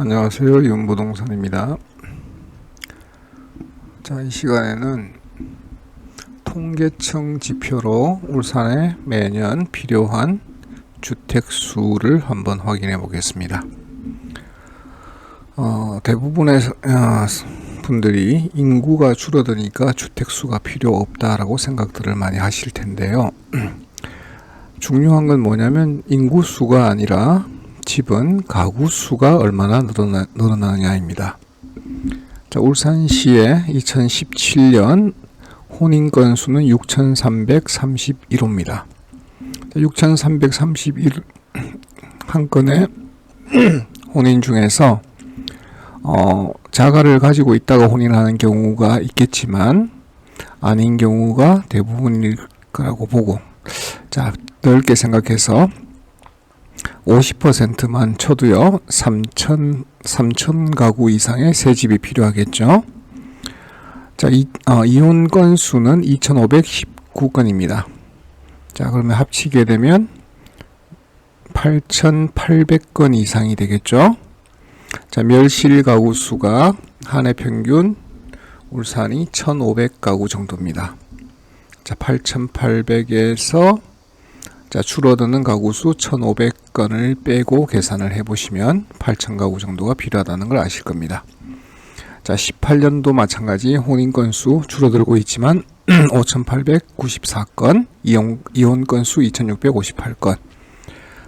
안녕하세요. 윤부동산입니다. 자, 이 시간에는 통계청 지표로 울산에 매년 필요한 주택 수를 한번 확인해 보겠습니다. 어, 대부분의 어, 분들이 인구가 줄어드니까 주택 수가 필요 없다라고 생각들을 많이 하실 텐데요. 중요한 건 뭐냐면 인구 수가 아니라 집은 가구 수가 얼마나 늘어나, 늘어나냐입니다. 자, 울산시의 2017년 혼인 건수는 6,331호입니다. 6,331한 건의 혼인 중에서 어, 자가를 가지고 있다가 혼인하는 경우가 있겠지만 아닌 경우가 대부분일 거라고 보고 자 넓게 생각해서 50%만 쳐도요, 3천, 3천 가구 이상의 새 집이 필요하겠죠. 자, 이, 어, 이혼 건수는 2,519건입니다. 자, 그러면 합치게 되면 8,800건 이상이 되겠죠. 자, 멸실 가구 수가 한 해 평균 울산이 1,500가구 정도입니다. 자, 8,800에서 자, 줄어드는 가구 수 1,500 건을 빼고 계산을 해보시면 8,000가구 정도가 필요하다는 걸 아실 겁니다. 자, 18년도 마찬가지 혼인 건수 줄어들고 있지만 5,894건, 이혼, 이혼 건수 2,658건.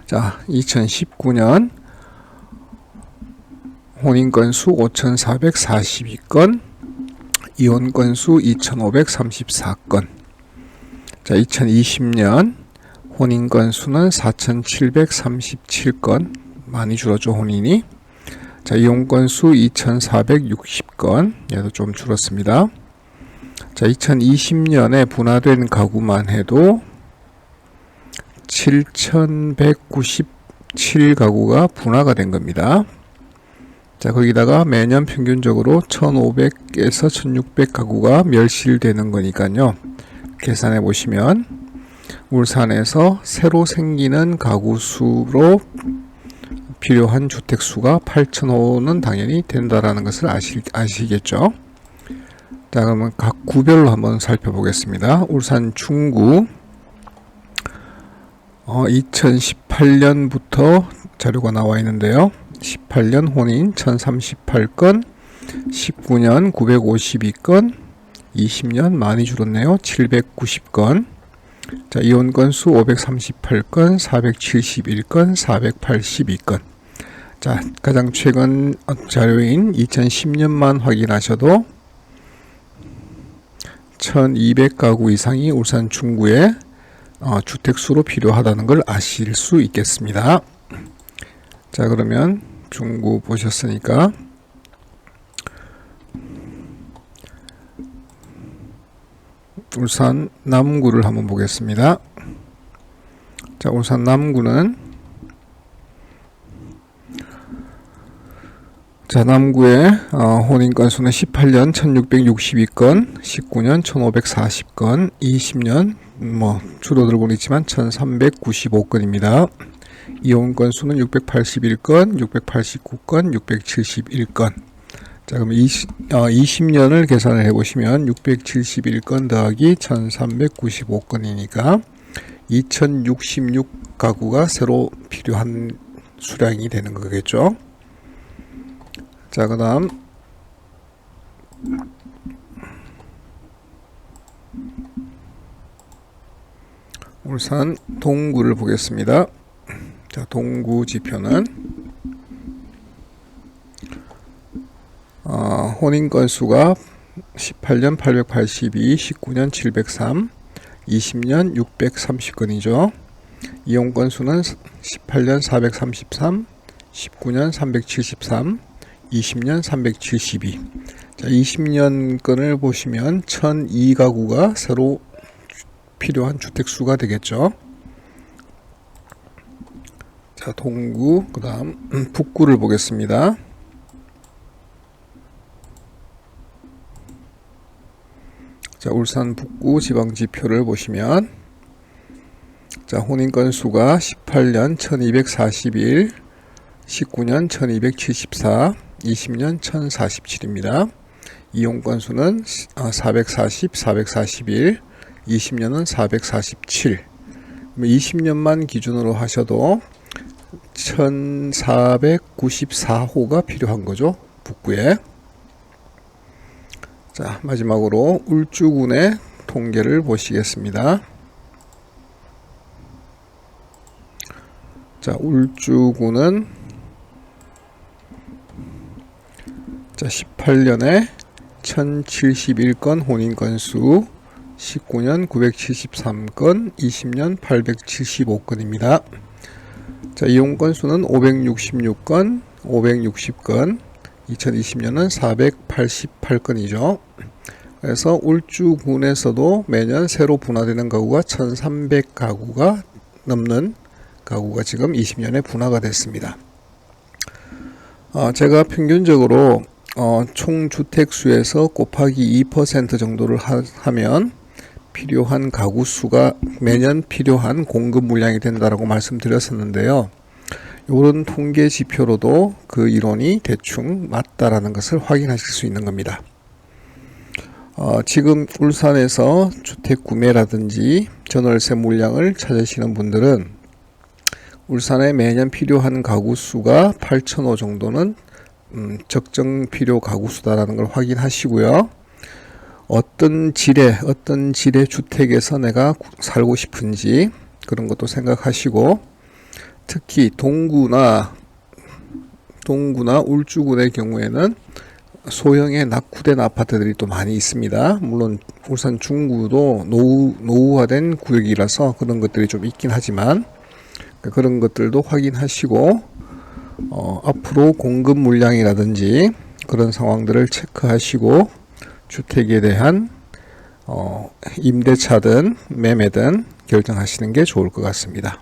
자, 2019년 혼인 건수 5,442건, 이혼 건수 2,534건. 자, 2020년 혼인 건수는 4,737건 많이 줄었죠 혼인이. 자 이혼 건수 2,460건. 얘도 좀 줄었습니다. 자 2020년에 분화된 가구만 해도 7,197 가구가 분화가 된 겁니다. 자 거기다가 매년 평균적으로 1,500에서 1,600 가구가 멸실되는 거니까요. 계산해 보시면 울산에서 새로 생기는 가구 수로 필요한 주택 수가 8,000호는 당연히 된다라는 것을 아시, 아시겠죠? 자, 그러면 각 구별로 한번 살펴보겠습니다. 울산 중구 어, 2018년부터 자료가 나와 있는데요. 18년 혼인 1038건, 19년 952건, 20년 많이 줄었네요. 790건, 자, 이혼 건수 538건, 471건, 482건. 자, 가장 최근 자료인 2010년만 확인하셔도 1200가구 이상이 울산 중구에 어, 주택수로 필요하다는 걸 아실 수 있겠습니다. 자, 그러면 중구 보셨으니까 울산 남구를 한번 보겠습니다. 자, 울산 남구는 자, 남구의 어, 혼인 건수는 18년 1662건, 19년 1540건, 20년 뭐 줄어들고 있지만 1395건입니다. 이혼 건수는 681건, 689건, 671건. 자, 그럼 20, 어, 20년을 계산을 해보시면 671건 더하기 1395건이니까 2066 가구가 새로 필요한 수량이 되는 거겠죠. 자, 그 다음 울산 동구를 보겠습니다. 자, 동구 지표는 혼인 건수가 18년 882, 19년 703, 20년 630건이죠. 이용 건수는 18년 433, 19년 373, 20년 372. 자, 20년 건을 보시면 1002가구가 새로 필요한 주택 수가 되겠죠. 자, 동구, 그 다음 북구를 보겠습니다. 자, 울산 북구 지방 지표를 보시면 자, 혼인 건수가 18년 1241, 19년 1274, 20년 1047입니다. 이용 건수는 440, 441, 20년은 447. 20년만 기준으로 하셔도 1494호가 필요한 거죠. 북구에. 자, 마지막으로 울주군의 통계를 보시겠습니다. 자, 울주군은 자, 18년에 1071건 혼인 건수, 19년 973건, 20년 875건입니다. 자, 이용 건수는 566건, 560건, 2020년은 488건이죠. 그래서 울주군에서도 매년 새로 분화되는 가구가 1300가구가 넘는 가구가 지금 20년에 분화가 됐습니다. 어, 제가 평균적으로 어, 총 주택 수에서 곱하기 2% 정도를 하, 하면 필요한 가구 수가 매년 필요한 공급 물량이 된다라고 말씀드렸었는데요. 이런 통계 지표로도 그 이론이 대충 맞다라는 것을 확인하실 수 있는 겁니다. 어, 지금 울산에서 주택 구매라든지 전월세 물량을 찾으시는 분들은 울산에 매년 필요한 가구 수가 8,000호 정도는 음, 적정 필요 가구 수다라는 걸 확인하시고요. 어떤 질의 어떤 질의 주택에서 내가 살고 싶은지 그런 것도 생각하시고 특히 동구나 동구나 울주군의 경우에는 소형의 낙후된 아파트들이 또 많이 있습니다. 물론 울산 중구도 노후, 노후화된 구역이라서 그런 것들이 좀 있긴 하지만 그런 것들도 확인하시고 어, 앞으로 공급 물량이라든지 그런 상황들을 체크하시고 주택에 대한 어, 임대차든 매매든 결정하시는 게 좋을 것 같습니다.